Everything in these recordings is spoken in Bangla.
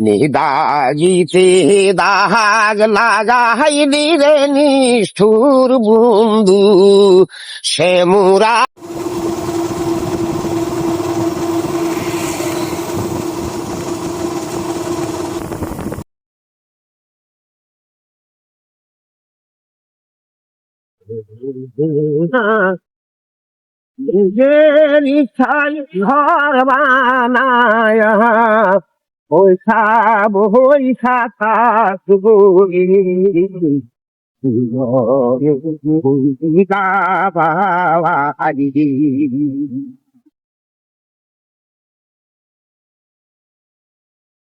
নিদাগিতে দাগ লাগাইলি রে নিষ্ঠুর বন্ধু সে মুরা নিজের ইচ্ছায় ঘর বানায় পয়সা পয়সা থাকব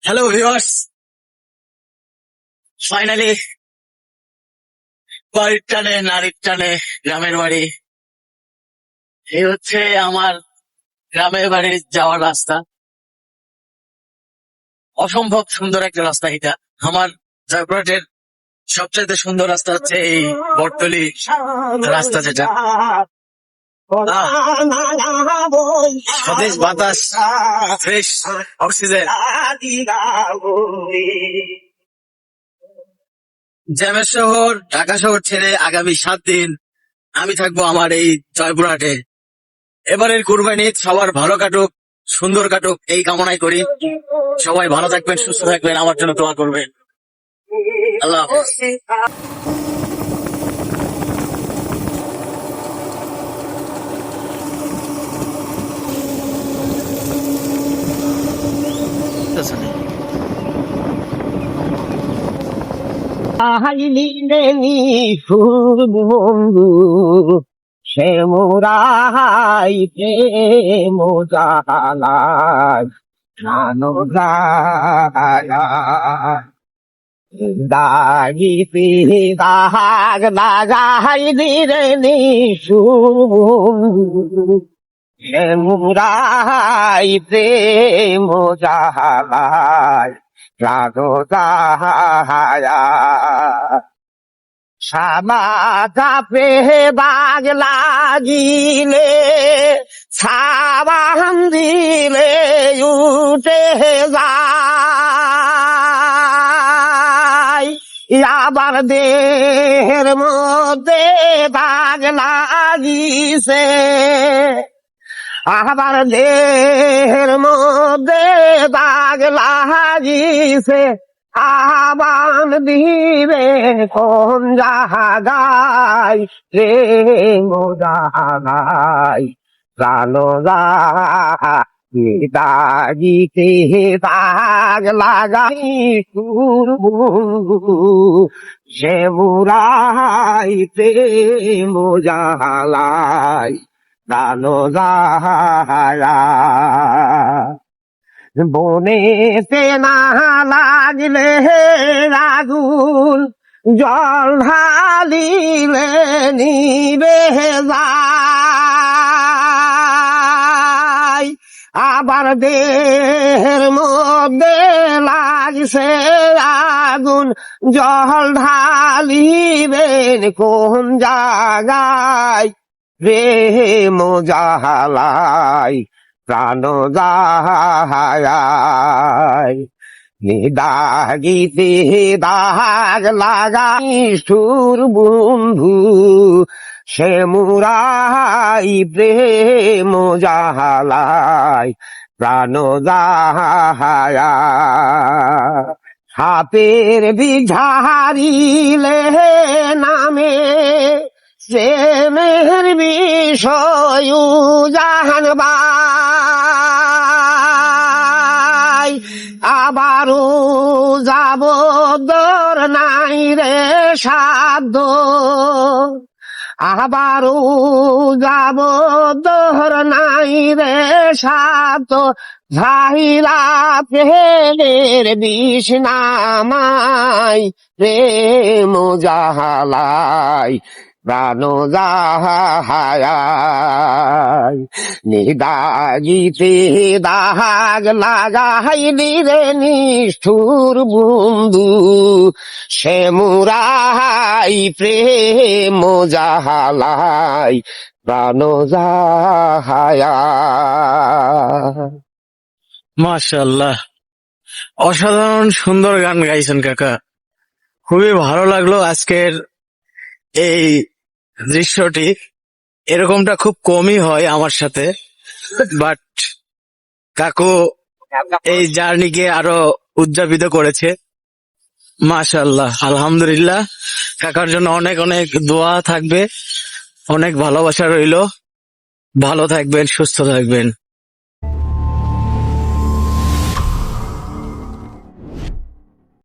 হ্যালো ভিউয়ার্স ফাইনালি বাড়ির টানে নারীর টানে গ্রামের বাড়ি। এই হচ্ছে আমার গ্রামের বাড়ির যাওয়ার রাস্তা। অসম্ভব সুন্দর একটা রাস্তা এটা। আমার জয়পুরহাটের সবচেয়ে সুন্দর রাস্তা হচ্ছে এই বটতলি রাস্তা যেটা। সতেজ বাতাস, ফ্রেশ অক্সিজেন। জ্যামের শহর, ঢাকা শহর ছেড়ে আগামী সাত দিন আমি থাকব আমার এই জয়পুরহাটে। এবারের কুরবানি সবার ভালো কাটুক। সুন্দর কাটুক, এই কামনাই করি। সবাই ভালো থাকবেন, সুস্থ থাকবেন, আমার জন্য দোয়া করবেন। আল্লাহ। আহাইলি রে নিষ্ঠুর বন্ধু। সে মোরাই প্রেম জালায় জানো দাগিতে দাগ লাগাইলি রে নিষ্ঠুর বন্ধু সে মোরাই প্রেম জালায় রাগো তাহায়া শ্যামা চাপে বাগ লাগিলে ছাবান দিলে উঠে যায়। আবার দেহের মধ্যে বাগ লাগিছে, আবার দেহের মধ্যে দাগ লাগিছে। আবান দিবে কোন জাগাই রে মোদাগাই প্রাণ দাগিতে দাগ লাগাই সে মুরাই প্রেম জালাই দানো যাহারা বনেতে না লাগলে রাগুল জল ঢালিলে নিবে যায় আবার দেহের মধ্যে লাগছে আগুন, জল ঢালিবেন কোন জায়গায়? প্রেম জাহালাই প্রাণ জাহাই নিদাগিতে দাগ লাগাই সুর বন্ধু, সে মুরাই প্রেম জাহালাই প্রাণ জাহায়া হাতের বিঝারিলে নামে সে মেহের বিষয় জাহানবাই আবারও যাব, দর নাই রে সাধ্য। আবারও যাব, দর নাই রে সাধ্য। ঝাহিরা প্রেমের বিষ নামাই প্রেম জাহালাই প্রাণ যাহায় নিদাগিতে দাগ লাগাইলি রে নিষ্ঠুর বন্ধু, সে মুরাই প্রেম জাহালাই যাহায়া মাশাল্লাহ অসাধারণ সুন্দর গান গাইছেন কাকা। খুবই ভালো লাগল আজকের এই দৃশ্যটি এরকমটা খুব কমই হয় আমার সাথে বাট কাকু এই জার্নিকে আরও উদযাপিত করেছে। মাশাল্লাহ আলহামদুলিল্লাহ। কাকার জন্য অনেক অনেক দোয়া থাকবে, অনেক ভালোবাসা রইল। ভালো থাকবেন, সুস্থ থাকবেন।